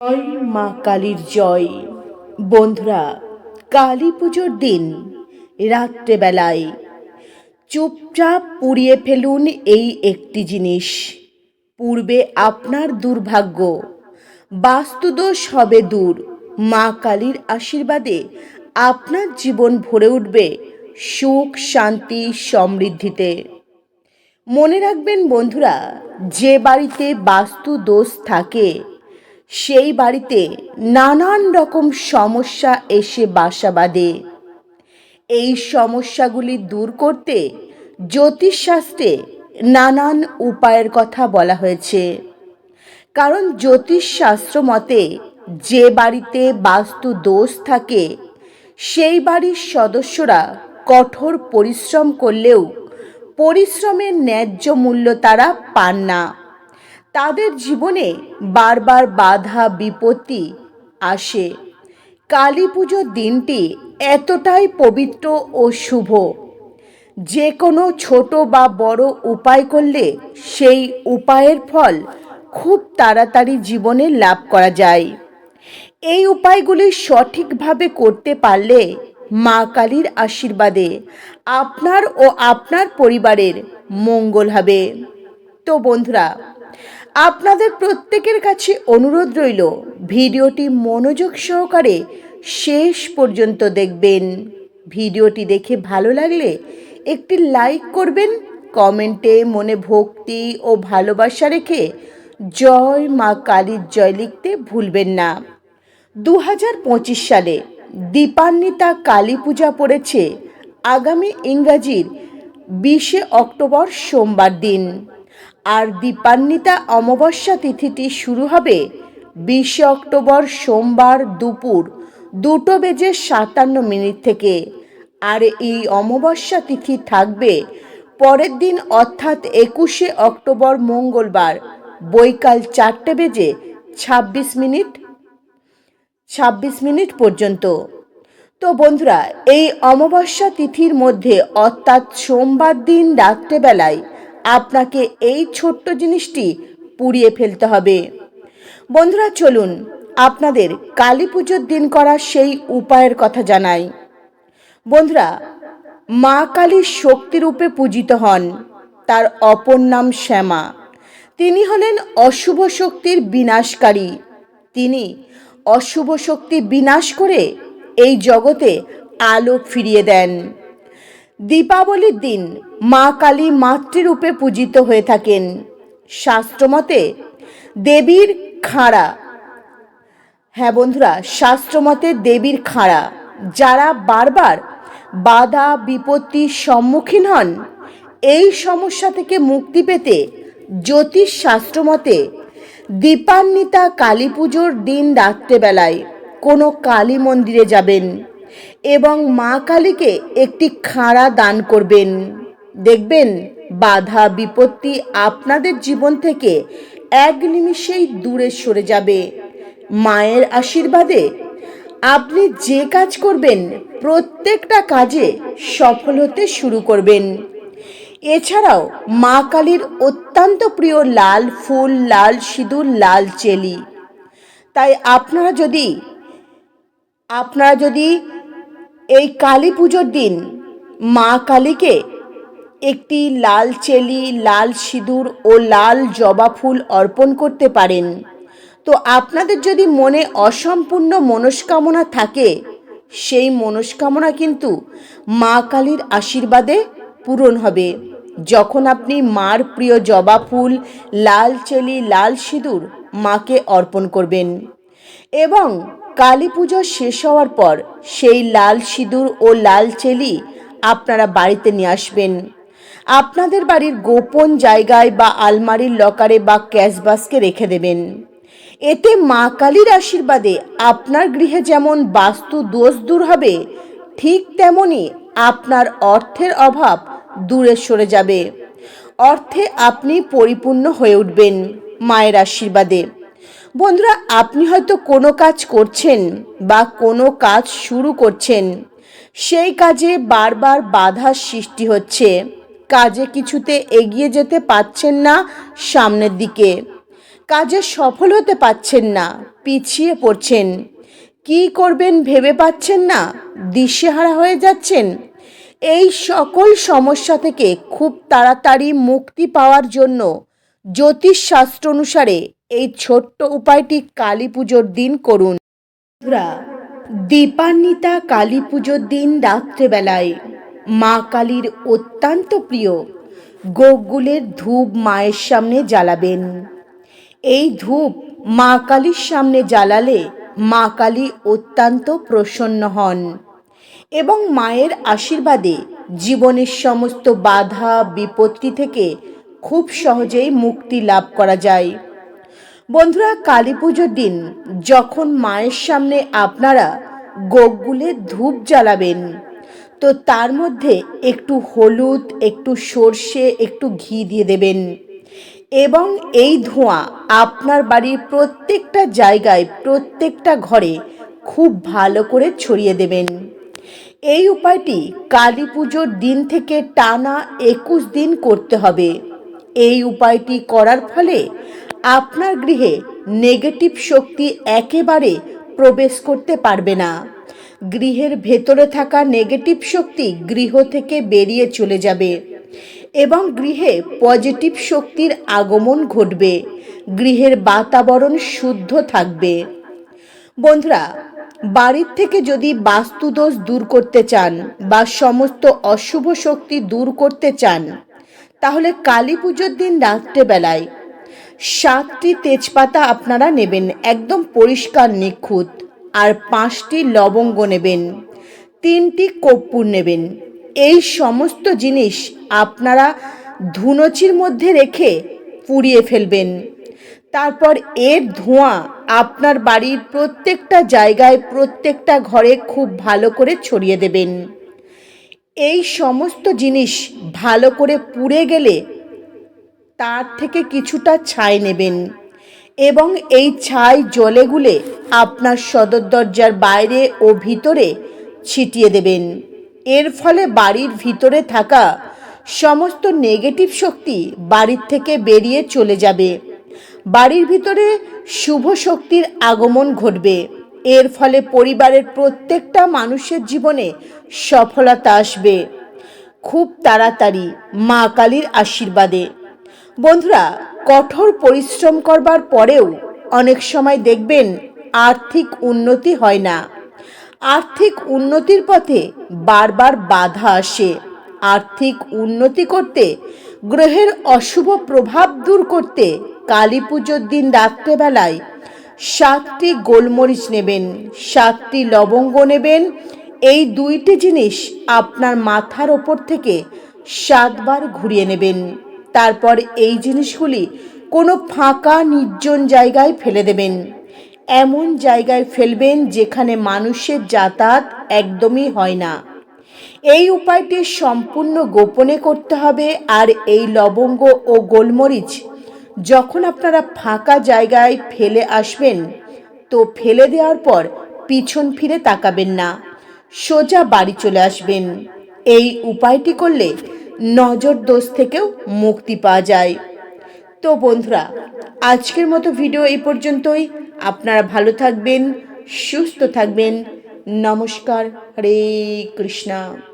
জয় মা কালীর জয়। বন্ধুরা, কালী পুজোর দিন রাত্রেবেলায় চুপচাপ পুড়িয়ে ফেলুন এই একটি জিনিস। পূর্বে আপনার দুর্ভাগ্য, বাস্তুদোষ হবে দূর। মা কালীর আশীর্বাদে আপনার জীবন ভরে উঠবে সুখ, শান্তি, সমৃদ্ধিতে। মনে রাখবেন বন্ধুরা, যে বাড়িতে বাস্তু দোষ থাকে সেই বাড়িতে নানান রকম সমস্যা এসে বাসা বাঁধে। এই সমস্যাগুলি দূর করতে জ্যোতিষশাস্ত্রে নানান উপায়ের কথা বলা হয়েছে। কারণ জ্যোতিষশাস্ত্র মতে যে বাড়িতে বাস্তু দোষ থাকে, সেই বাড়ির সদস্যরা কঠোর পরিশ্রম করলেও পরিশ্রমের ন্যায্য মূল্য তারা পান না। তাদের জীবনে বারবার বাধা, বিপত্তি আসে। কালী পুজোর দিনটি এতটাই পবিত্র ও শুভ। যে কোনো ছোট বা বড় উপায় করলে সেই উপায়ের ফল খুব তাড়াতাড়ি জীবনে লাভ করা যায়। এই উপায়গুলি সঠিকভাবে করতে পারলে মা কালীর আশীর্বাদে আপনার ও আপনার পরিবারের মঙ্গল হবে। তো বন্ধুরা আপনাদের প্রত্যেকের কাছে অনুরোধ রইল, ভিডিওটি মনোযোগ সহকারে শেষ পর্যন্ত দেখবেন। ভিডিওটি দেখে ভালো লাগলে একটি লাইক করবেন, কমেন্টে মনে ভক্তি ও ভালোবাসা রেখে জয় মা কালীর জয় লিখতে ভুলবেন না। দু সালে দীপান্বিতা কালী পূজা পড়েছে আগামী ইংরাজির বিশে অক্টোবর সোমবার দিন। আর দীপান্বিতা অমাবস্যা তিথিটি শুরু হবে বিশে অক্টোবর সোমবার দুপুর দুটো বেজে সাতান্ন মিনিট থেকে। আর এই অমাবস্যা তিথি থাকবে পরের দিন অর্থাৎ একুশে অক্টোবর মঙ্গলবার বৈকাল চারটে বেজে ছাব্বিশ মিনিট ছাব্বিশ মিনিট পর্যন্ত। তো বন্ধুরা, এই অমাবস্যা তিথির মধ্যে অর্থাৎ সোমবার দিন রাত্রেবেলায় আপনাকে এই ছোট্ট জিনিসটি পুড়িয়ে ফেলতে হবে। বন্ধুরা, চলুন আপনাদের কালী পুজোর দিন করা সেই উপায়ের কথা জানাই। বন্ধুরা, মা কালীর শক্তিরূপে পূজিত হন, তার অপর নাম শ্যামা। তিনি হলেন অশুভ শক্তির বিনাশকারী। তিনি অশুভ শক্তি বিনাশ করে এই জগতে আলো ফিরিয়ে দেন। দীপাবলির দিন মা কালী মাতৃরূপে পূজিত হয়ে থাকেন। শাস্ত্রমতে দেবীর খাঁড়া। হ্যাঁ বন্ধুরা, শাস্ত্রমতে দেবীর খাঁড়া। যারা বারবার বাধা বিপত্তির সম্মুখীন হন, এই সমস্যা থেকে মুক্তি পেতে জ্যোতিষ শাস্ত্রমতে দীপান্বিতা কালী পুজোর দিন রাত্রেবেলায় কোনো কালী মন্দিরে যাবেন। এবং মা কালীকে একটি খাঁড়া দান করবেন। দেখবেন, বাধা বিপত্তি আপনাদের জীবন থেকে এক নিমিষেই দূরে সরে যাবে। মায়ের আশীর্বাদে আপনি যে কাজ করবেন, প্রত্যেকটা কাজে সফল হতে শুরু করবেন। এছাড়াও মা কালীর অত্যন্ত প্রিয় লাল ফুল, লাল সিঁদুর, লাল চেলি। তাই আপনারা যদি আপনারা যদি এই কালী পুজোর দিন মা কালীকে একটি লাল চেলি, লাল সিঁদুর ও লাল জবা ফুল অর্পণ করতে পারেন। তো আপনাদের যদি মনে অসম্পূর্ণ মনস্কামনা থাকে, সেই মনস্কামনা কিন্তু মা কালীর আশীর্বাদে পূরণ হবে। যখন আপনি মার প্রিয় জবা ফুল, লাল চেলি, লাল সিঁদুর মাকে অর্পণ করবেন। এবং কালী পুজো শেষ হওয়ার পর সেই লাল সিঁদুর ও লাল চেলি আপনারা বাড়িতে নিয়ে আসবেন। আপনাদের বাড়ির গোপন জায়গায় বা আলমারির লকারে বা ক্যাশ বাস্কে রেখে দেবেন। এতে মা কালীর আশীর্বাদে আপনার গৃহে যেমন বাস্তু দোষ দূর হবে, ঠিক তেমনই আপনার অর্থের অভাব দূরে সরে যাবে। অর্থে আপনি পরিপূর্ণ হয়ে উঠবেন মায়ের আশীর্বাদে। বন্ধুরা, আপনি হয়তো কোনো কাজ করছেন বা কোনো কাজ শুরু করছেন, সেই কাজে বারবার বাধার সৃষ্টি হচ্ছে। কাজে কিছুতে এগিয়ে যেতে পারছেন না সামনের দিকে। কাজে সফল হতে পারছেন না, পিছিয়ে পড়ছেন। কি করবেন ভেবে পাচ্ছেন না? দিশেহারা হয়ে যাচ্ছেন। এই সকল সমস্যা থেকে খুব তাড়াতাড়ি মুক্তি পাওয়ার জন্য জ্যোতিষশাস্ত্র অনুসারে এই ছোট্ট উপায়টি কালী পুজোর দিন করুন। দীপান্বিতা কালী পুজোর দিন রাত্রেবেলায় মা কালীর অত্যন্ত প্রিয় গোগুলের ধূপ মায়ের সামনে জ্বালাবেন। এই ধূপ মা কালীর সামনে জ্বালালে মা কালী অত্যন্ত প্রসন্ন হন এবং মায়ের আশীর্বাদে জীবনের সমস্ত বাধা, বিপত্তি থেকে খুব সহজেই মুক্তি লাভ করা যায়। বন্ধুরা, কালী পুজোর দিন যখন মায়ের সামনে আপনারা গোগুলের ধূপ জ্বালাবেন, তো তার মধ্যে একটু হলুদ, একটু সর্ষে, একটু ঘি দিয়ে দেবেন। এবং এই ধোঁয়া আপনার বাড়ির প্রত্যেকটা জায়গায়, প্রত্যেকটা ঘরে খুব ভালো করে ছড়িয়ে দেবেন। এই উপায়টি কালী পুজোর দিন থেকে টানা একুশ দিন করতে হবে। এই উপায়টি করার ফলে আপনার গৃহে নেগেটিভ শক্তি একেবারে প্রবেশ করতে পারবে না। গৃহের ভেতরে থাকা নেগেটিভ শক্তি গৃহ থেকে বেরিয়ে চলে যাবে এবং গৃহে পজিটিভ শক্তির আগমন ঘটবে। গৃহের বাতাবরণ শুদ্ধ থাকবে। বন্ধুরা, বাড়ির থেকে যদি বাস্তুদোষ দূর করতে চান বা সমস্ত অশুভ শক্তি দূর করতে চান, তাহলে কালী পুজোর দিন রাত্রেবেলায় সাতটি তেজপাতা আপনারা নেবেন, একদম পরিষ্কার নিখুঁত। আর পাঁচটি লবঙ্গ নেবেন, তিনটি কর্পূর নেবেন। এই সমস্ত জিনিস আপনারা ধুনোচির মধ্যে রেখে পুড়িয়ে ফেলবেন। তারপর এর ধোঁয়া আপনার বাড়ির প্রত্যেকটা জায়গায়, প্রত্যেকটা ঘরে খুব ভালো করে ছড়িয়ে দেবেন। এই সমস্ত জিনিস ভালো করে পুড়ে গেলে তার থেকে কিছুটা ছাই নেবেন এবং এই ছাই জলে গুলে আপনার সদর দরজার বাইরে ও ভিতরে ছিটিয়ে দেবেন। এর ফলে বাড়ির ভিতরে থাকা সমস্ত নেগেটিভ শক্তি বাড়ির থেকে বেরিয়ে চলে যাবে। বাড়ির ভিতরে শুভ শক্তির আগমন ঘটবে। এর ফলে পরিবারের প্রত্যেকটা মানুষের জীবনে সফলতা আসবে। খুব তাড়াতাড়ি মা কালীর আশীর্বাদে। বন্ধুরা, কঠোর পরিশ্রম করবার পরেও অনেক সময় দেখবেন আর্থিক উন্নতি হয় না। আর্থিক উন্নতির পথে বারবার বাধা আসে। আর্থিক উন্নতি করতে, গ্রহের অশুভ প্রভাব দূর করতে কালী পুজোর দিন রাত্রেবেলায় সাতটি গোলমরিচ নেবেন, সাতটি লবঙ্গ নেবেন। এই দুইটি জিনিস আপনার মাথার ওপর থেকে সাতবার ঘুরিয়ে নেবেন। তারপর এই জিনিসগুলি কোনো ফাঁকা নির্জন জায়গায় ফেলে দেবেন। এমন জায়গায় ফেলবেন যেখানে মানুষের যাতায়াত একদমই হয় না। এই উপায়টি সম্পূর্ণ গোপনে করতে হবে আর এই লবঙ্গ ও গোলমরিচ যখন আপনারা ফাঁকা জায়গায় ফেলে আসবেন, তো ফেলে দেওয়ার পর পিছন ফিরে তাকাবেন না, সোজা বাড়ি চলে আসবেন। এই উপায়টি করলে নজর দোষ থেকেও মুক্তি পাওয়া যায়। তো বন্ধুরা, আজকের মতো ভিডিও এই পর্যন্তই। আপনারা ভালো থাকবেন, সুস্থ থাকবেন। নমস্কার, হরে কৃষ্ণা।